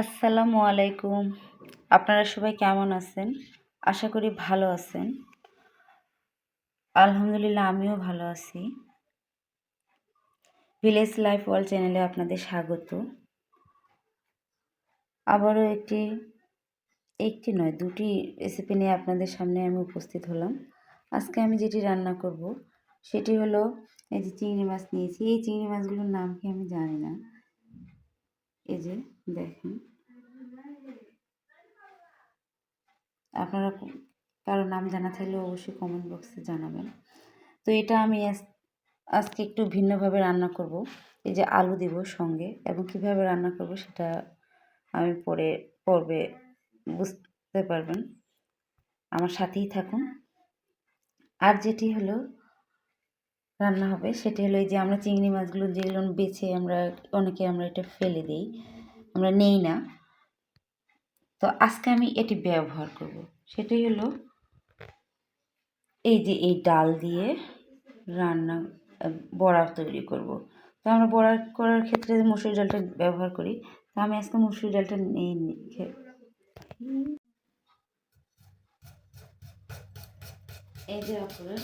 আসসালামু আলাইকুম। আপনারা সবাই কেমন আছেন? আশা করি ভালো আছেন। আলহামদুলিল্লাহ, আমিও ভালো আছি। ভিলেজ লাইফ ওয়ার্ল্ড চ্যানেলে আপনাদের স্বাগত। আবারও একটি একটি নয়, দুটি রেসিপি নিয়ে আপনাদের সামনে আমি উপস্থিত হলাম। আজকে আমি যেটি রান্না করব, সেটি হলো এই যে চিংড়ি মাছ নিয়েছি। এই চিংড়ি মাছগুলোর নাম কি আমি জানি না। এই যে দেখেন। আপনারা কারও নাম জানা থাকলে অবশ্যই কমেন্ট বক্সে জানাবেন। তো এটা আমি আজকে একটু ভিন্নভাবে রান্না করব। এই যে আলু দিব সঙ্গে এবং কীভাবে রান্না করব সেটা আমি পরে, পর্বে বুঝতে পারবেন। আমার সাথেই থাকুন। আর যেটি হলো, রান্না হবে সেটি হলো এই যে আমরা চিংড়ি মাছগুলো যেগুলো বেছে আমরা, অনেকে আমরা এটা ফেলে দিই। আমরা নেই না। তো আজকে আমি এটি ব্যবহার করব। সেটাই হলো এই যে এই ডাল দিয়ে রান্না বড়া তৈরি করব। তো আমরা বড়া করার ক্ষেত্রে মুসুর ডালটা ব্যবহার করি, তো আমি আজকে মুসুর ডালটা নিয়ে এই যে আপনারা,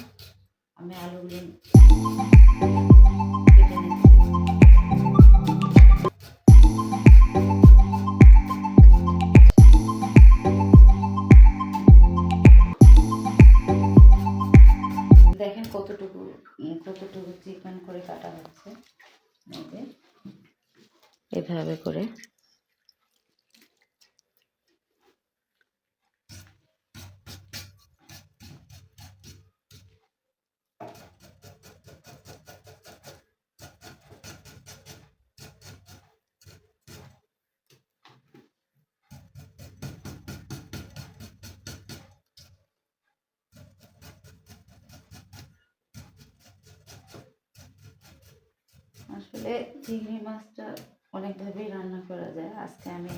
আমি আলুগুলো আসলে চিংড়ি মাছটা অনেকভাবেই রান্না করা যায়। আজকে আমি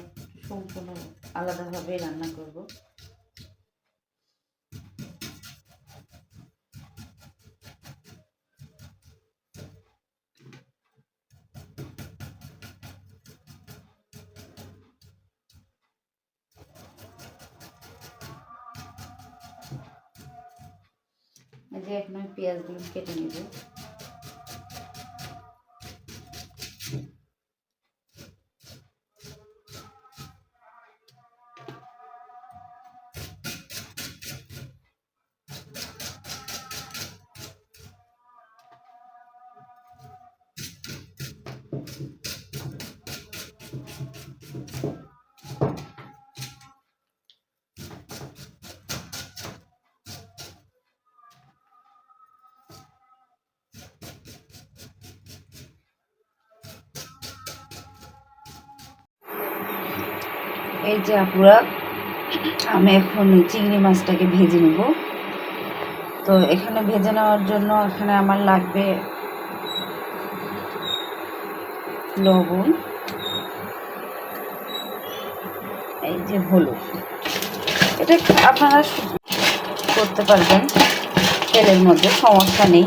সম্পূর্ণ আলাদাভাবেই রান্না করব। এই যে আপুরা, আমি এখন চিংড়ি মাছটাকে ভেজে নেব। তো এখানে ভেজে নেওয়ার জন্য এখানে আমার লাগবে লবণ, এই যে হলুদ। এটা আপনারা করতে পারবেন তেলের মধ্যে, সমস্যা নেই।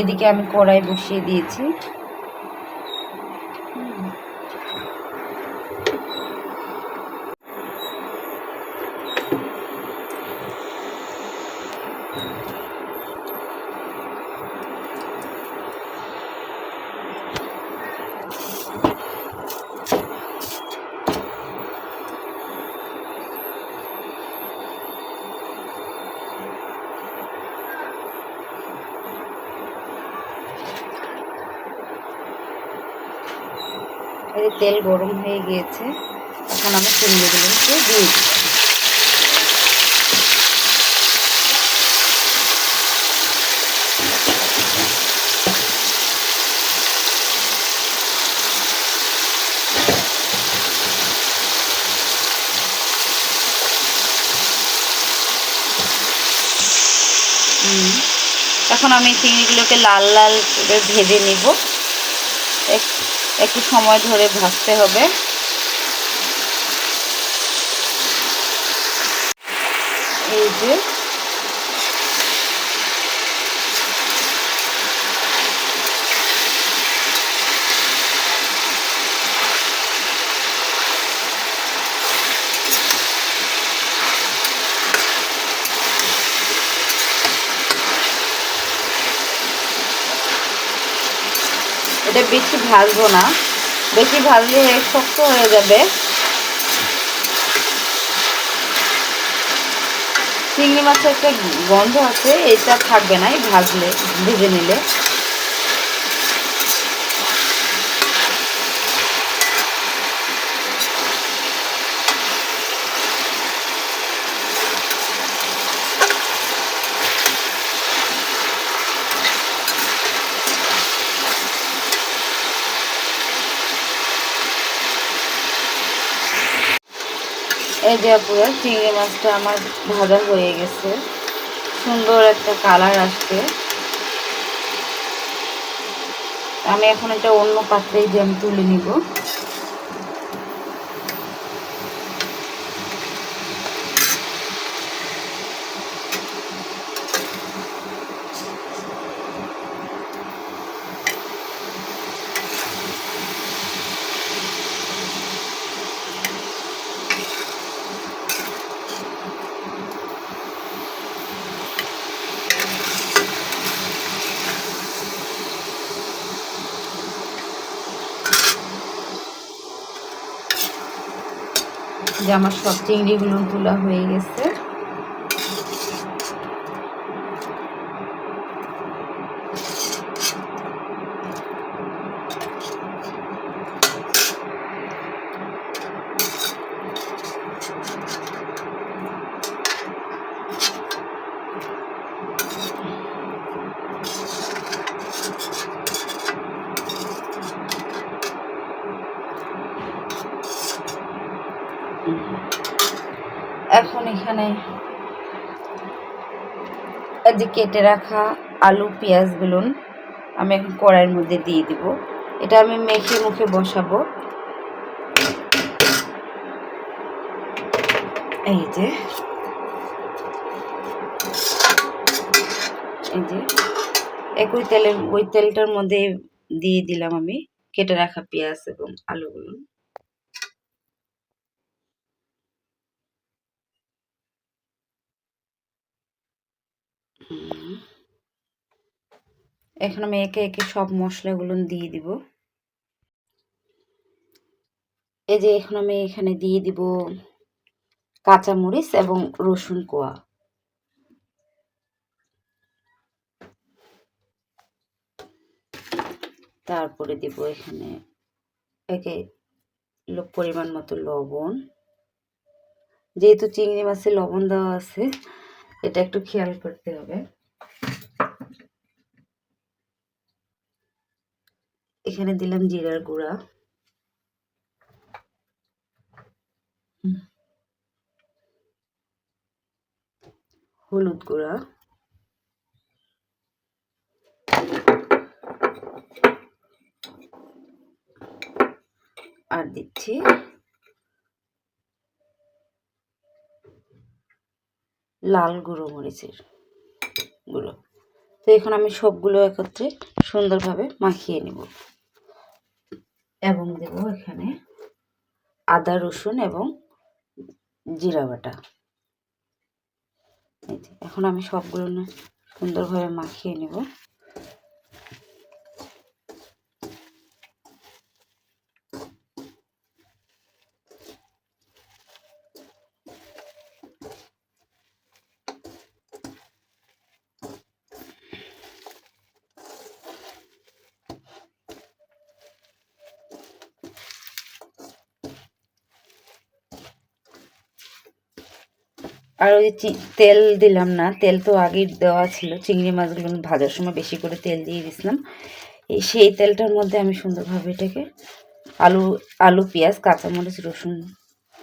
এদিকে আমি কড়াই বসিয়ে দিয়েছি। তেল গরম হয়ে গিয়েছে, এখন আমি চিংড়িগুলোকে দিয়ে দিই এখন আমি চিংড়িগুলোকে লাল লাল করে ভেজে নিব। একটু সময় ধরে ভাজতে হবে। এই যে এটা বেশি ভাজবো না। বেশি ভাজলে শক্ত হয়ে যাবে। চিংড়ি মাছের একটা গন্ধ আছে, এটা থাকবে না ভাজলে, ভেজে নিলে। এই যে পুরো চিংড়ি মাছটা আমার ভাজা হয়ে গেছে। সুন্দর একটা কালার আসছে। আমি এখন এটা অন্য পাত্রেই জ্যাম তুলে নিব। যে আমার সব চিংড়িগুলো তোলা হয়ে গেছে এখন এখানে এই যে কেটে রাখা আলু, পেঁয়াজ পেঁয়াজগুলো আমি এখন কড়াইয়ের মধ্যে দিয়ে দিব। এটা আমি মেখে মুখে বসাবো। এই যে। এই যে। একই তেলের, ওই তেলটার মধ্যে দিয়ে দিলাম আমি কেটে রাখা পেঁয়াজ এবং আলুগুলো। এখন আমি একে একে সব মশলাগুলো দিয়ে দিব। এই যে এখন আমি এখানে দিয়ে দিব কাঁচামরিচ এবং রসুন কোয়া। তারপরে দিব এখানে একে পরিমাণ মতো লবণ। যেহেতু চিংড়ি মাছে লবণ দেওয়া আছে এটা একটু খেয়াল করতে হবে। এখানে দিলাম জিরার গুঁড়া। হলুদ গুঁড়া। আর দিচ্ছি লাল গুঁড়ো মরিচের গুঁড়ো। তো এখন আমি সবগুলো একত্রে সুন্দরভাবে মাখিয়ে নেব। এবং দেব এখানে আদা, রসুন এবং জিরা বাটা। এখন আমি সবগুলো সুন্দরভাবে মাখিয়ে নেব। আর ওই তেল দিলাম না, তেল তো আগেই দেওয়া ছিল। চিংড়ি মাছগুলো ভাজার সময় বেশি করে তেল দিয়ে দিয়েছিলাম। এই সেই তেলটার মধ্যে আমি সুন্দরভাবে এটাকে আলু আলু, পেঁয়াজ, কাঁচামরিচ, রসুন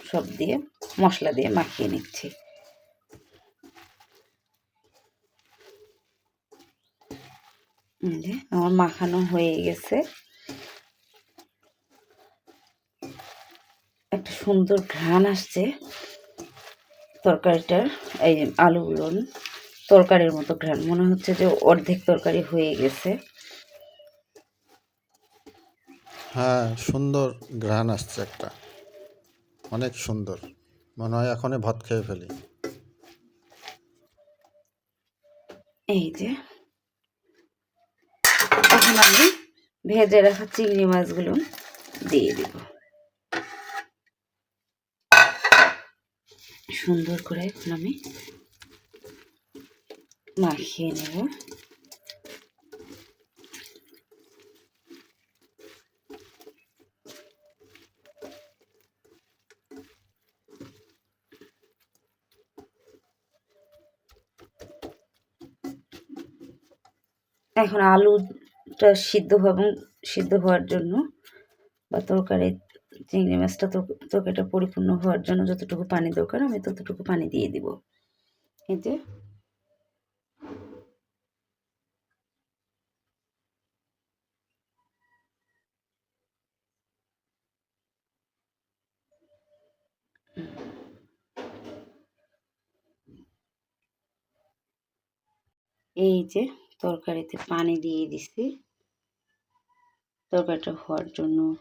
সব দিয়ে মশলা দিয়ে মাখিয়ে নিচ্ছি। আমার মাখানো হয়ে গেছে। একটা সুন্দর ঘ্রাণ আসছে। তরকারিটার এই আলুগুলো তরকারির মতো ঘ্রাণ। মনে হচ্ছে যে অর্ধেক তরকারি হয়ে গেছে। হ্যাঁ সুন্দর ঘ্রাণ আসছে একটা। অনেক সুন্দর। মনে হয় এখনই ভাত খেয়ে ফেলি। এই যে এখন আমি ভেজে রাখা চিংড়ি মাছগুলো দিয়ে দিব। সুন্দর করে এখন আমি মাখিয়ে নেব। এখন আলুটা সিদ্ধ এবং সিদ্ধ হওয়ার জন্য বা তরকারি চিংড়ি মাছটা তর- তরকারিটা পরিপূর্ণ হওয়ার জন্য যতটুকু পানি দরকার, আমি ততটুকু পানি দিয়ে দিব। এই যে। এই যে তরকারিতে পানি দিয়ে দিছি। তরকারিটা হওয়ার জন্য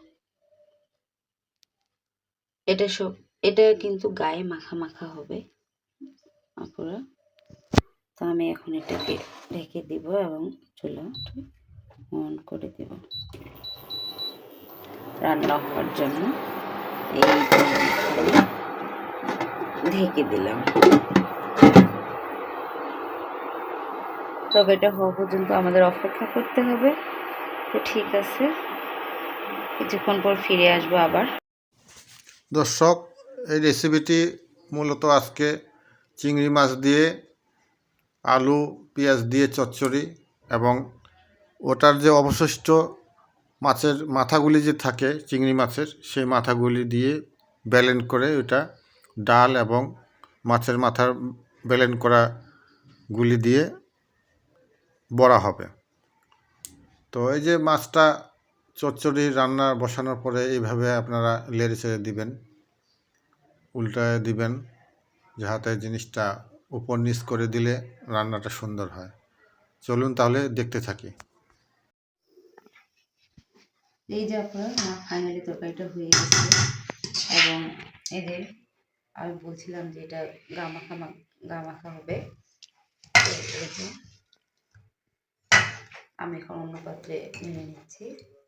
এটা সব এটা কিন্তু গায়ে মাখা মাখা হবে। আপুরা, তো আমি এখন এটাকে ঢেকে দিব এবং চুলাটা অন করে দেব। রান্না হওয়ার জন্য এই ঢেকে দিলাম। তবে এটা হওয়া পর্যন্ত আমাদের অপেক্ষা করতে হবে। তো ঠিক আছে, কিছুক্ষণ পর ফিরে আসব আবার। দর্শক, এই রেসিপিটি মূলত আজকে চিংড়ি মাছ দিয়ে, আলু, পেঁয়াজ দিয়ে চচ্চড়ি এবং ওটার যে অবশিষ্ট মাছের মাথাগুলি যে থাকে, চিংড়ি মাছের, সেই মাথাগুলি দিয়ে ব্যালেন্ড করে ওটা ডাল এবং মাছের মাথার ব্যালেন্ড করা গুলি দিয়ে বড়া হবে। তো এই যে মাছটা চচ্চড়ি রান্না বসানোর পরে এইভাবে আপনারা লেড়ে ছেড়ে দিবেন, উল্টায় দিবেন যাহাতে জিনিসটা উপর নিচ করে দিলে রান্নাটা সুন্দর হয়। চলুন তাহলে দেখতে থাকি। এই যে আপনার, আমার ফাইনালি তরকারিটা হয়ে গেছে। এবং যে আমি বলছিলাম যে এটা গা মাখা মা- গা মাখা হবে আমি এখন অন্য পাত্রে নিয়ে নিচ্ছি।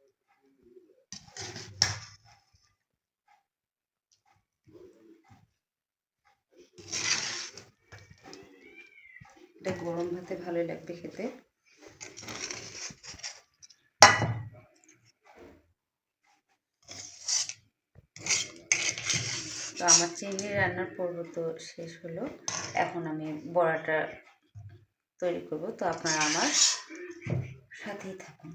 এটা গরম ভাতে ভালোই লাগবে খেতে। তো আমার চিংড়ি রান্নার পর্ব তো শেষ হলো। এখন আমি বড়াটা তৈরি করব। তো আপনারা আমার সাথেই থাকুন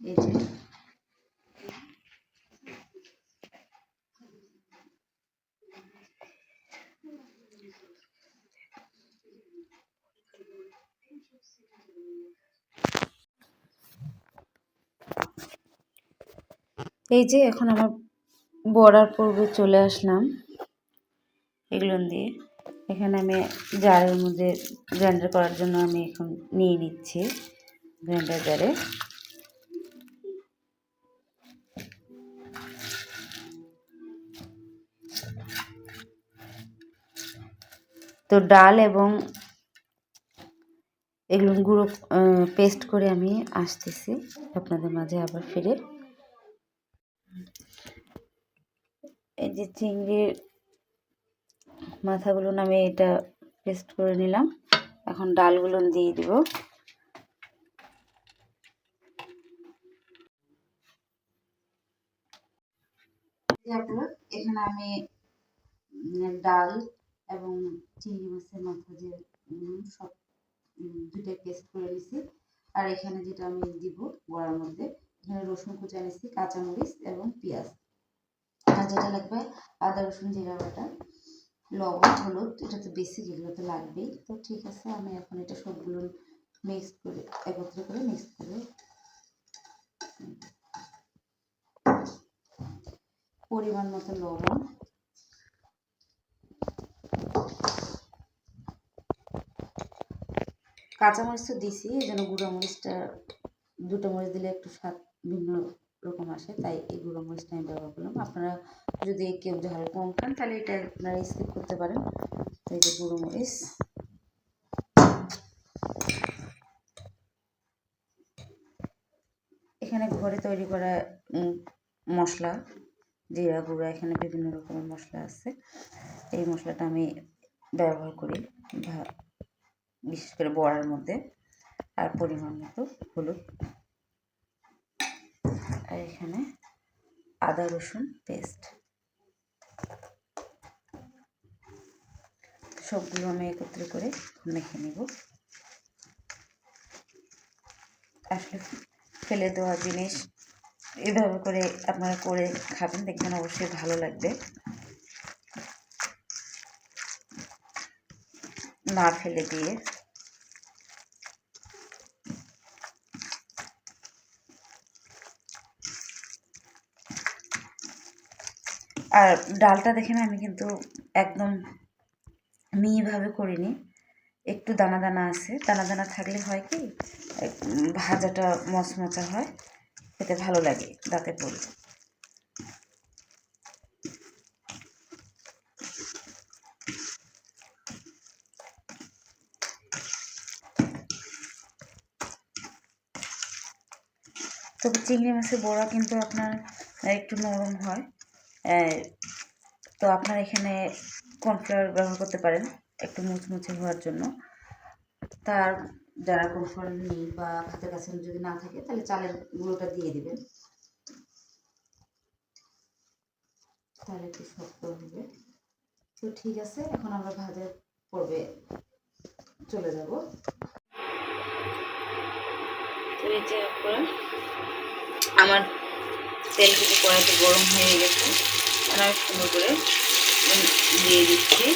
এই যে এই যে এখন আমার বড়ার পর্বে চলে আসলাম। এগুলো দিয়ে এখানে আমি জারের মধ্যে গ্রাইন্ডার করার জন্য আমি এখন নিয়ে নিচ্ছি গ্রাইন্ডার জারে। তো ডাল এবং এগুলো গুঁড়ো পেস্ট করে আমি আসতেছি। আপনাদের মাঝে আবার ফিরে এই যে চিংড়ির মাথাগুলো আমি এটা পেস্ট করে নিলাম। এখন ডালগুলো দিয়ে দিব। এখানে আমি ডাল এবং চিংড়ি মাছের মাথা যে সব উম, দুইটাই পেস্ট করে নিছি। আর এখানে যেটা আমি দিব বড়ার মধ্যে এখানে রসুন কুচা নিছি কাঁচামরিচ এবং পেঁয়াজ। আর যেটা লাগবে, আদা, রসুন জিরা বাটা, লবণ, হলুদ, এটা তো বেশি এগুলো তো লাগবেই। তো ঠিক আছে, আমি এখন এটা সবগুলো মিক্স করে, একত্রে করে মিক্স করে পরিমাণ মতো লবণ, কাঁচামরিচ তো দিছি, এই জন্য গুঁড়ো মরিচটা দুটো মরিচ দিলে একটু স্বাদ ভিন্ন রকম আসে, তাই এই গুঁড়ো মরিচটা আমি ব্যবহার করলাম। আপনারা যদি কেউ ঝাল কম খান, তাহলে এটা আপনারা স্কিপ করতে পারেন। তো এই যে গুঁড়ো মরিচ। এখানে ঘরে তৈরি করা মশলা, জিরা গুঁড়া, এখানে বিভিন্ন রকমের মশলা আছে। এই মশলাটা আমি ব্যবহার করি বিশেষ করে বড়ার মধ্যে, আর পরিমাণ মতো হলুদ। আর এখানে আদা রসুন পেস্ট সবগুলো আমি একত্রে করে মেখে নেব। আসলে ফেলে দেওয়া জিনিস এভাবে করে আপনারা করে খাবেন, দেখবেন অবশ্যই ভালো লাগবে। না ফেলে দিয়ে আর ডালটা দেখেন আমি কিন্তু একদম মিহিভাবে করিনি। একটু দানা দানা আছে। দানা দানা থাকলে হয় কি ভাজাটা মচমচা হয়, খেতে ভালো লাগে দাঁতে পড়ে তবে চিংড়ি মাছের বড়া কিন্তু আপনার একটু নরম হয়। তো আপনার এখানে কর্নফ্লাওয়ার ব্যবহার করতে পারেন একটু মুচমুচে হওয়ার জন্য। তার যারা কর্নফ্লাওয়ার নেই বা হাতের কাছে যদি না থাকে, তাহলে চালের গুঁড়োটা দিয়ে দিবেন। তাহলে একটু শক্ত হবে। তো ঠিক আছে, এখন আমরা ভাজার পর্বে চলে যাব। আমার তেল কিন্তু কড়াইতে গরম হয়ে গেছে। আমি সুন্দর করে দিয়ে দিচ্ছি।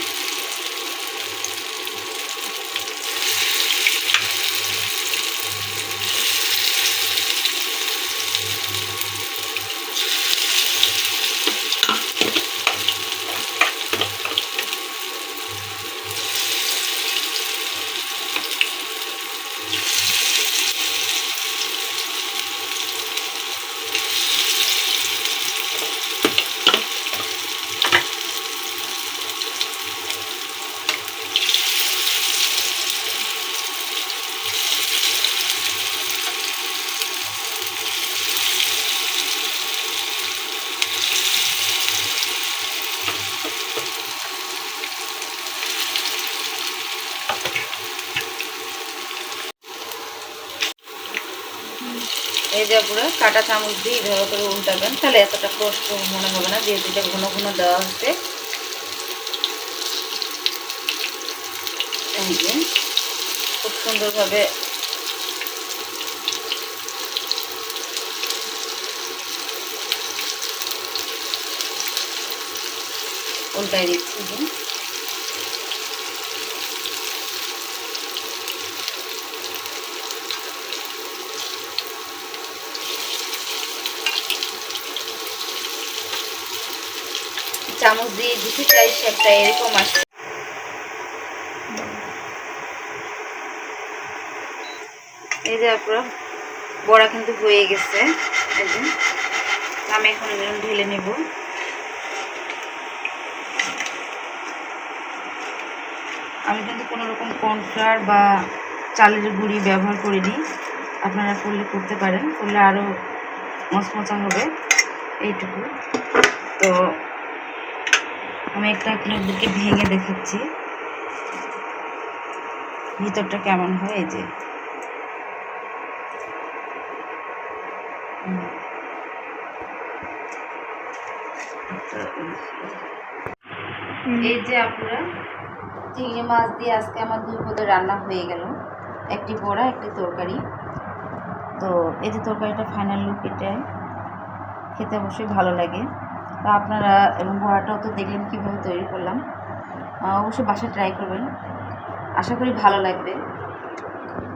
যে পুরো কাটা চামচ দিয়ে এইভাবে করে উল্টাবেন। তাহলে এতটা কষ্ট মনে হবে না, যেহেতু এটা ঘন ঘন দেওয়া হচ্ছে। খুব সুন্দরভাবে উল্টাই দিচ্ছি। চামচ দিয়ে দিতে চাই শেপটা এরকম আসে। এই যে আপনার বড়া কিন্তু হয়ে গেছে। আমি এখন এগুলো ঢেলে নেব। আমি কিন্তু কোনো রকম কর্নফ্লাওয়ার বা চালের গুঁড়ি ব্যবহার করিনি। আপনারা করলে করতে পারেন, করলে আরও মচমচা হবে। এইটুকু। তো আমি একটা আপনাদেরকে ভেঙে দেখাচ্ছি। ভিতরটা কেমন হয় এই যে। এই যে আপনারা, চিংড়ি মাছ দিয়ে আজকে আমার দুই পদে রান্না হয়ে গেল। একটি বড়া, একটি তরকারি। তো এই যে তরকারিটা ফাইনাল লুক এটাই খেতে অবশ্যই ভালো লাগে। তো আপনারা, এবং বড়াটাও তো দেখলেন কীভাবে তৈরি করলাম। অবশ্যই বাসায় ট্রাই করবেন। আশা করি ভালো লাগবে।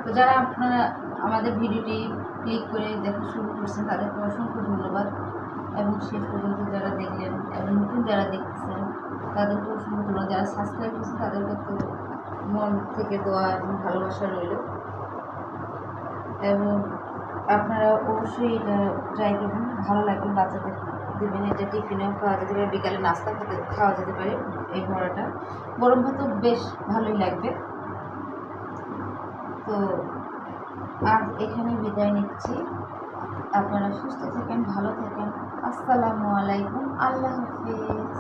তো যারা আপনারা আমাদের ভিডিওটি ক্লিক করে দেখা শুরু করছেন, তাদেরকে অসংখ্য ধন্যবাদ। এবং শেষ পর্যন্ত যারা দেখলেন এবং নতুন যারা দেখতেছেন, তাদেরকে অসংখ্য ধন্যবাদ। যারা সাবস্ক্রাইব করছেন, তাদেরকে তো মন থেকে দোয়া এবং ভালোবাসা রইল। এবং আপনারা অবশ্যই এটা ট্রাই করবেন। ভালো লাগবে বাচ্চাদের দেবেন, এটা টিফিনেও খাওয়া যেতে পারে বিকালে নাস্তা খেতে খাওয়া যেতে পারে এই বড়াটা গরম ভাতও বেশ ভালোই লাগবে। তো আজ এখানে বিদায় নিচ্ছি। আপনারা সুস্থ থাকেন, ভালো থাকেন। আসসালামু আলাইকুম, আল্লাহ হাফিজ।